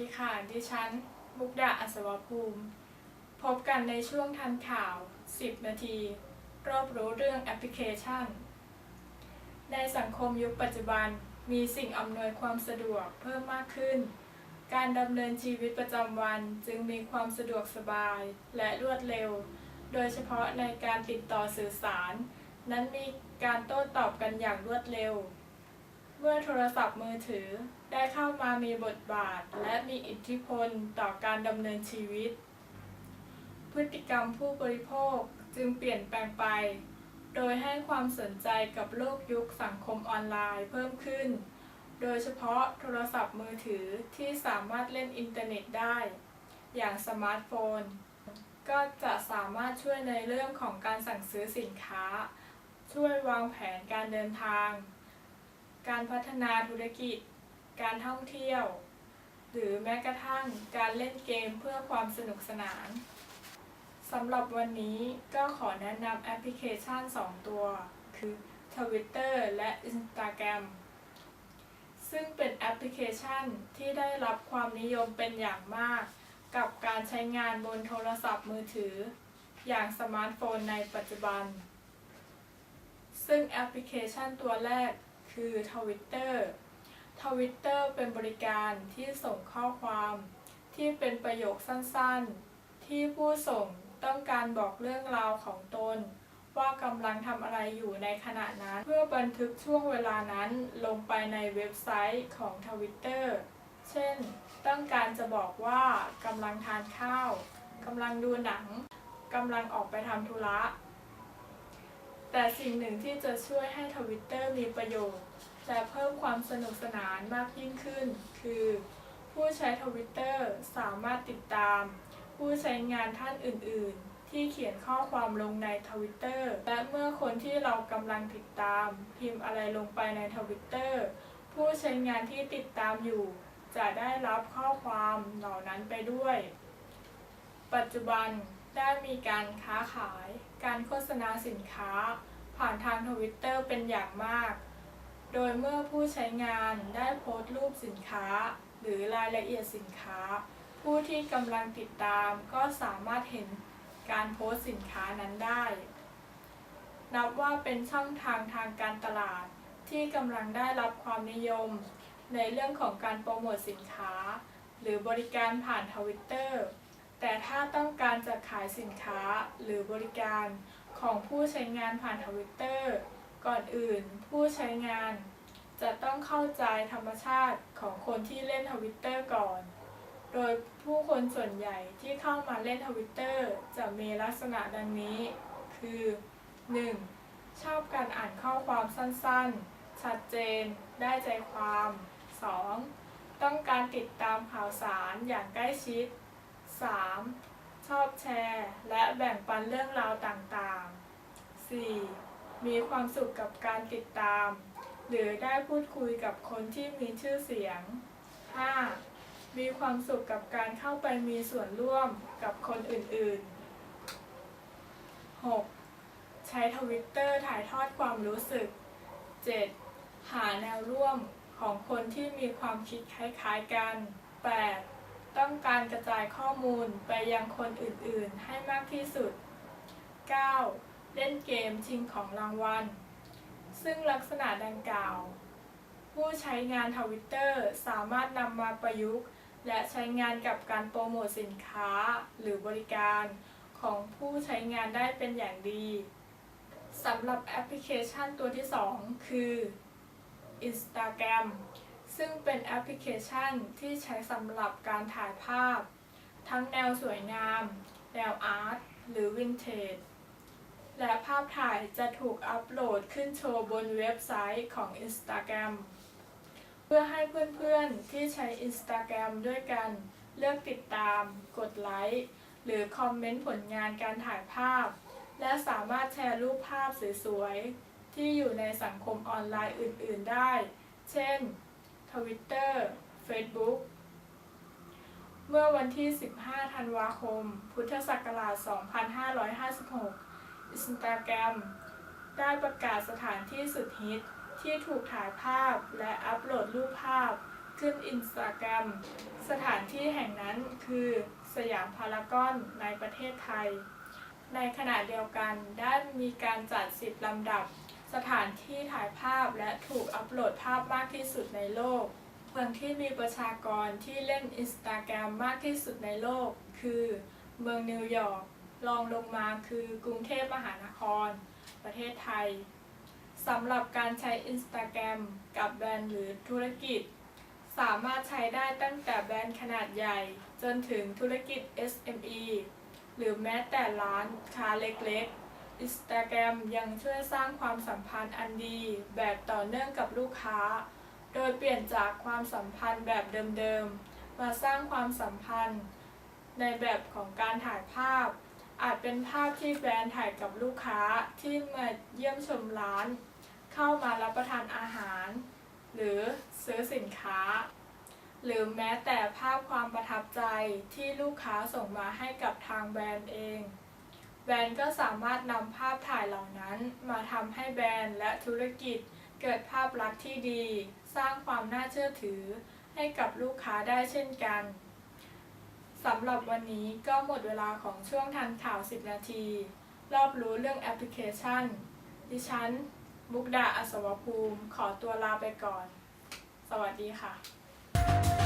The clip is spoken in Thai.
ดีค่ะ ดิฉันมุกดาอัศวภูมิ พบกันในช่วงทันข่าว 10 นาที รอบรู้เรื่องแอปพลิเคชัน ในสังคมยุคปัจจุบันมีสิ่งอำนวยความสะดวกเพิ่มมากขึ้น การดำเนินชีวิตประจำวันจึงมีความสะดวกสบายและรวดเร็ว โดยเฉพาะในการติดต่อสื่อสาร นั้นมีการโต้ตอบกันอย่างรวดเร็ว เมื่อโทรศัพท์มือถือ ได้เข้ามามีบทบาทและมีอิทธิพลต่อการดำเนินชีวิต พฤติกรรมผู้บริโภคจึงเปลี่ยนแปลงไป โดยให้ความสนใจกับโลกยุคสังคมออนไลน์เพิ่มขึ้น โดยเฉพาะโทรศัพท์มือถือที่สามารถเล่นอินเทอร์เน็ตได้ อย่างสมาร์ทโฟน ก็จะสามารถช่วยในเรื่องของการสั่งซื้อสินค้า ช่วยวางแผนการเดินทาง การพัฒนาธุรกิจ การท่องเที่ยว หรือแม้กระทั่งการเล่นเกมเพื่อความสนุกสนานสำหรับวันนี้ก็ขอแนะนำแอปพลิเคชัน 2 ตัว คือ Twitter และ Instagram ซึ่งเป็นแอปพลิเคชันที่ได้รับความนิยมเป็นอย่างมาก กับการใช้งานบนโทรศัพท์มือถือ อย่างสมาร์ทโฟนในปัจจุบัน ซึ่งแอปพลิเคชันตัวแรกคือ Twitter Twitter เป็นบริการที่ส่งข้อความ ที่เป็นประโยคสั้นๆ ที่ผู้ส่งต้องการบอกเรื่องราวของตน ว่ากำลังทำอะไรอยู่ในขณะนั้น เพื่อบันทึกช่วงเวลานั้นลงไปในเว็บไซต์ของ Twitter เช่น ต้องการจะบอกว่ากำลังทานข้าวกำลังดูหนังกำลังออกไปทำธุระ แต่สิ่งหนึ่งที่จะช่วยให้ Twitter มีประโยชน์ และเพิ่มความสนุกสนานมากยิ่งขึ้น คือ ผู้ใช้ Twitter สามารถติดตาม ผู้ใช้งานท่านอื่น ๆ ที่เขียนข้อความลงใน Twitter และเมื่อคนที่เรากำลังติดตาม พิมพ์อะไรลงไปใน Twitter ผู้ใช้งานที่ติดตามอยู่ จะได้รับข้อความเหล่านั้นไปด้วย ปัจจุบันได้มีการค้าขาย การโฆษณาสินค้า ผ่านทาง Twitter เป็นอย่างมาก โดยเมื่อผู้ใช้งานได้โพสต์รูปสินค้า หรือรายละเอียดสินค้า ผู้ที่กำลังติดตามก็สามารถเห็นการโพสต์สินค้านั้นได้ นับว่าเป็นช่องทางทางการตลาดที่กำลังได้รับความนิยม ในเรื่องของการโปรโมทสินค้า หรือบริการผ่านทวิตเตอร์แต่ถ้าต้องการจะขายสินค้าหรือบริการของผู้ใช้งานผ่านทวิตเตอร์ ก่อนอื่นผู้ใช้งานจะต้องเข้าใจธรรมชาติของคนที่เล่นทวิตเตอร์ก่อน โดยผู้คนส่วนใหญ่ที่เข้ามาเล่นทวิตเตอร์จะมีลักษณะดังนี้ คือ 1. ชอบการอ่านข้อความสั้นๆ ชัดเจน ได้ใจความ 2. ต้องการติดตามข่าวสารอย่างใกล้ชิด 3. ชอบแชร์ และแบ่งปันเรื่องราวต่างๆ 4. มีความสุขกับการติดตาม หรือได้พูดคุยกับคนที่มีชื่อเสียง 5. มีความสุขกับการเข้าไปมีส่วนร่วมกับคนอื่นๆ 6. ใช้ทวิตเตอร์ถ่ายทอดความรู้สึก 7. หาแนวร่วมของคนที่มีความคิดคล้ายๆกัน 8. ต้องการกระจายข้อมูลไปยังคนอื่นๆ ให้มากที่สุด 9. เล่นเกมชิงของรางวัล ซึ่งลักษณะดังกล่าว ผู้ใช้งานทวิตเตอร์สามารถนำมาประยุกต์ และใช้งานกับการโปรโมทสินค้าหรือบริการของผู้ใช้งานได้เป็นอย่างดีสำหรับแอปพลิเคชันตัวที่ 2 คือ Instagram ซึ่งเป็นแอปพลิเคชันที่ใช้สำหรับการถ่ายภาพ ทั้งแนวสวยงาม แนวอาร์ต หรือวินเทจ และภาพถ่ายจะถูกอัปโหลดขึ้นโชว์บนเว็บไซต์ของ Instagram เพื่อให้เพื่อนๆ ที่ใช้ Instagram ด้วยกัน เลือกติดตาม กดไลค์ หรือคอมเมนต์ผลงานการถ่ายภาพ และสามารถแชร์รูปภาพสวยๆ ที่อยู่ในสังคมออนไลน์อื่นๆได้ เช่น Twitter Facebook เมื่อวันที่ 15 ธันวาคม พุทธศักราช 2556 Instagram ได้ประกาศสถานที่สุดฮิตที่ถูกถ่ายภาพและอัปโหลดรูปภาพขึ้นอินสตาแกรมสถานที่แห่งนั้นคือสยามพารากอนในประเทศไทย ในขณะเดียวกันได้มีการจัดสิบลำดับ สถานที่ถ่ายภาพและถูกอัปโหลดภาพมากที่สุดในโลก เมืองที่มีประชากรที่เล่นอินสตาแกรมมากที่สุดในโลก คือ เมืองนิวยอร์ก รองลงมาคือกรุงเทพมหานคร ประเทศไทยสำหรับการใช้ Instagram กับแบรนด์หรือธุรกิจ สามารถใช้ได้ตั้งแต่แบรนด์ขนาดใหญ่ จนถึงธุรกิจ SME หรือแม้แต่ร้านค้าเล็กๆ Instagram ยังช่วยสร้างความสัมพันธ์อันดี แบบต่อเนื่องกับลูกค้า โดยเปลี่ยนจากความสัมพันธ์แบบเดิมๆ มาสร้างความสัมพันธ์ ในแบบของการถ่ายภาพ อาจเป็นภาพที่แบรนด์ถ่ายกับลูกค้าที่มาเยี่ยมชมร้าน เข้ามารับประทานอาหาร หรือซื้อสินค้า หรือแม้แต่ภาพความประทับใจที่ลูกค้าส่งมาให้กับทางแบรนด์เอง แบรนด์ก็สามารถนำภาพถ่ายเหล่านั้นมาทำให้แบรนด์และธุรกิจเกิดภาพลักษณ์ที่ดี สร้างความน่าเชื่อถือให้กับลูกค้าได้เช่นกัน สำหรับวันนี้ก็หมดเวลาของช่วงทันข่าว 10 นาที รอบรู้เรื่องแอปพลิเคชัน ดิฉัน มุกดาอัศวภูมิ ขอตัวลาไปก่อน สวัสดีค่ะ